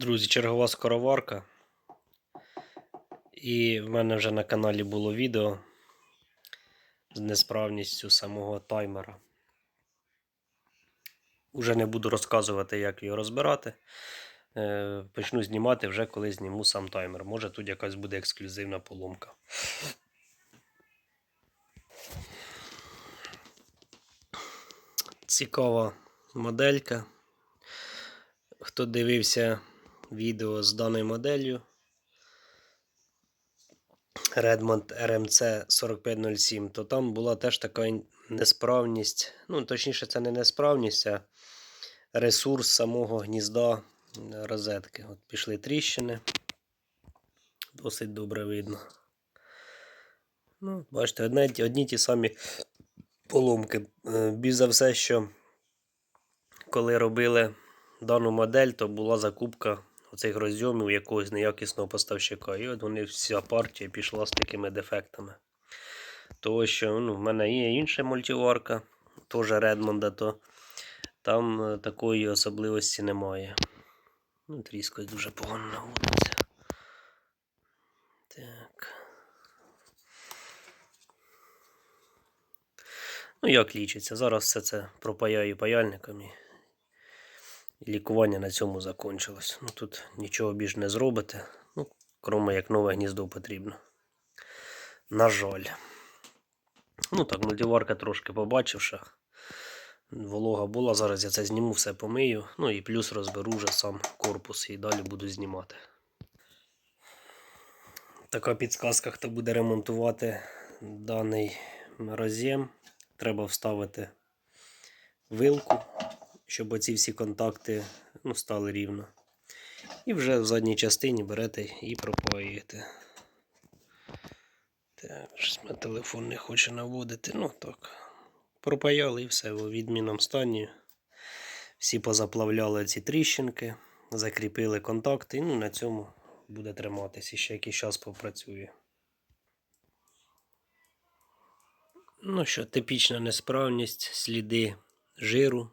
Друзі, чергова скороварка. І в мене вже на каналі було відео з несправністю самого таймера. Уже не буду розказувати, як його розбирати. Е, Почну знімати вже коли зніму сам таймер. Може тут якась буде ексклюзивна поломка. Цікава моделька. Хто дивився відео з даною моделлю Redmond RMC 4507, то там була теж така несправність. Ну, точніше, це не несправність, а ресурс самого гнізда розетки. От пішли тріщини. Досить добре видно. Ну, бачите, одне, одні ті самі поломки. Е, Більш за все, що коли робили дану модель, то була закупка оцих розйомів якогось неякісного поставщика. І от вони вся партія пішла з такими дефектами. Того, що ну, в мене є інша мультиварка, теж Redmond, то там е, такої особливості немає. Ну, тріскось дуже погано наводиться. Так. Ну, як лічиться? Зараз все це пропаяю паяльником лікування на цьому закончилось. Ну, тут нічого більш не зробите. Ну, кроме як нове гніздо потрібно. На жаль. Ну так, мультиварка трошки побачивши. Волога була, зараз я це зніму, все помию. Ну і плюс розберу вже сам корпус і далі буду знімати. Така підсказка, хто буде ремонтувати даний роз'єм. Треба вставити вилку, щоб оці всі контакти ну, стали рівно. І вже в задній частині берете і пропаюєте. Так, щось мене телефон не хоче наводити. Ну так. Пропаяли і все у відмінному стані. Всі позаплавляли ці тріщинки, закріпили контакти, і ну, на цьому буде триматися. І ще якийсь час попрацює. Ну що, типічна несправність, сліди жиру,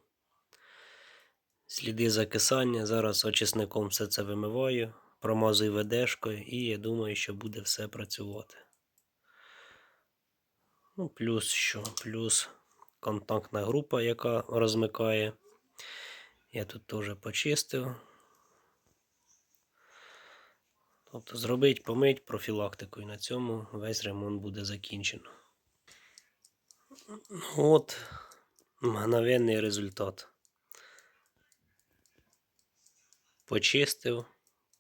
сліди закисання. Зараз очисником все це вимиваю, промазую ведешкою і я думаю, що буде все працювати. Ну, плюс що? Плюс контактна група, яка розмикає. Я тут теж почистив. Тобто зробить, помить профілактику і на цьому весь ремонт буде закінчено. Ну, От мгновенний результат. Почистив,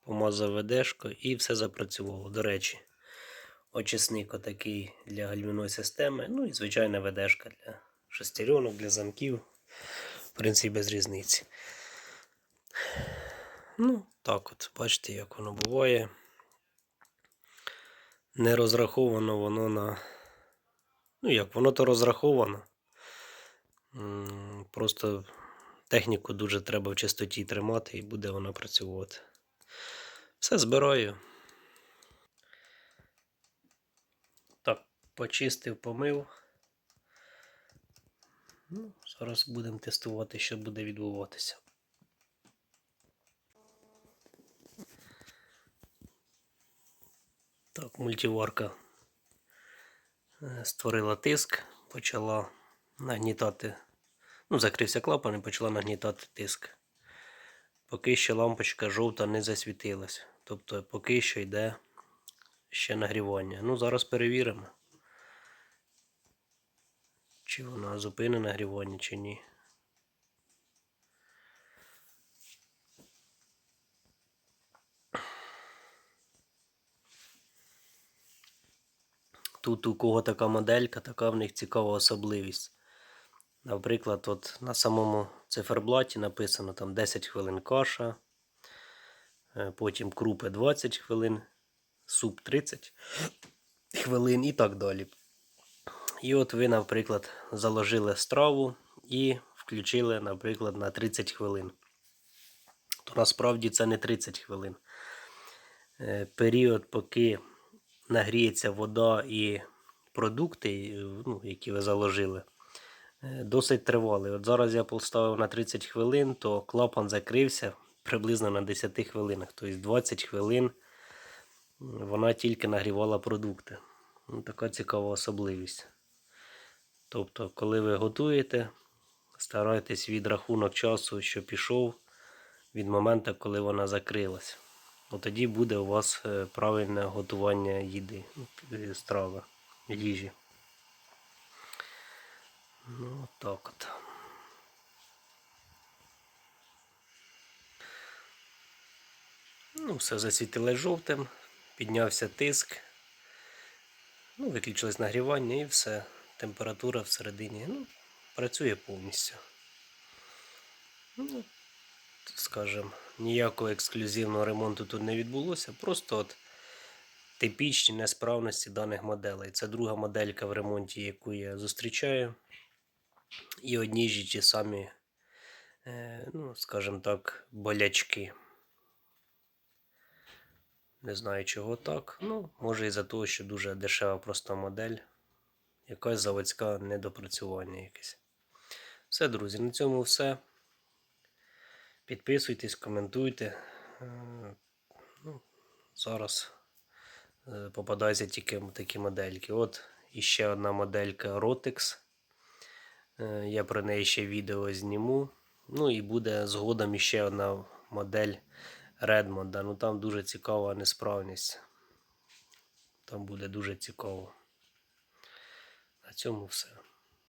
помазав ведешко і все запрацювало. До речі, очисник отакий для гальмівної системи. Ну і звичайна ведешка для шестеренок, для замків. В принципі, без різниці. Ну, так от, бачите, як воно буває. Не розраховано воно на. Ну як, воно то розраховано. Просто техніку дуже треба в чистоті тримати і буде вона працювати. Все збираю. Так, почистив, помив. Ну, зараз будемо тестувати, що буде відбуватися. Так, мультиварка е, створила тиск, почала нагнітати. Ну, закрився клапан і почала нагнітати тиск. Поки що лампочка жовта не засвітилась. Тобто поки що йде ще нагрівання. Ну, зараз перевіримо. Чи вона зупинить нагрівання, чи ні. Тут у кого така моделька, така в них цікава особливість. Наприклад, от на самому циферблаті написано там 10 хвилин каша, е, потім крупи 20 хвилин, суп 30 хвилин і так далі. І от ви, наприклад, заложили страву і включили, наприклад, на 30 хвилин. То насправді це не 30 хвилин. Е, Період, поки нагріється вода і продукти, ну, які ви заложили, досить тривалий. От зараз я поставив на 30 хвилин, то клапан закрився приблизно на 10 хвилинах. Тобто 20 хвилин вона тільки нагрівала продукти. Ну, така цікава особливість. Тобто, коли ви готуєте, старайтесь від рахунок часу, що пішов, від моменту, коли вона закрилась. От тоді буде у вас е, правильне готування їди, ну, е, страви, їжі. Ну, так от. Ну, все засвітило жовтим, піднявся тиск. Ну, виключилось нагрівання і все. Температура всередині ну, працює повністю. Ну, скажімо, ніякого ексклюзивного ремонту тут не відбулося. Просто от типічні несправності даних моделей. Це друга моделька в ремонті, яку я зустрічаю. І одні ж ті самі, е, ну, скажімо так, болячки. Не знаю, чого так. Ну, може із-за того, що дуже дешева проста модель. Якась заводська недопрацювання якесь. Все, друзі, на цьому все. Підписуйтесь, коментуйте. Е, Ну, зараз е, попадаються тільки такі модельки. От іще одна моделька Rotex. Е, Я про неї ще відео зніму. Ну і буде згодом іще одна модель Redmond. Ну там дуже цікава несправність. Там буде дуже цікаво. На цьому все.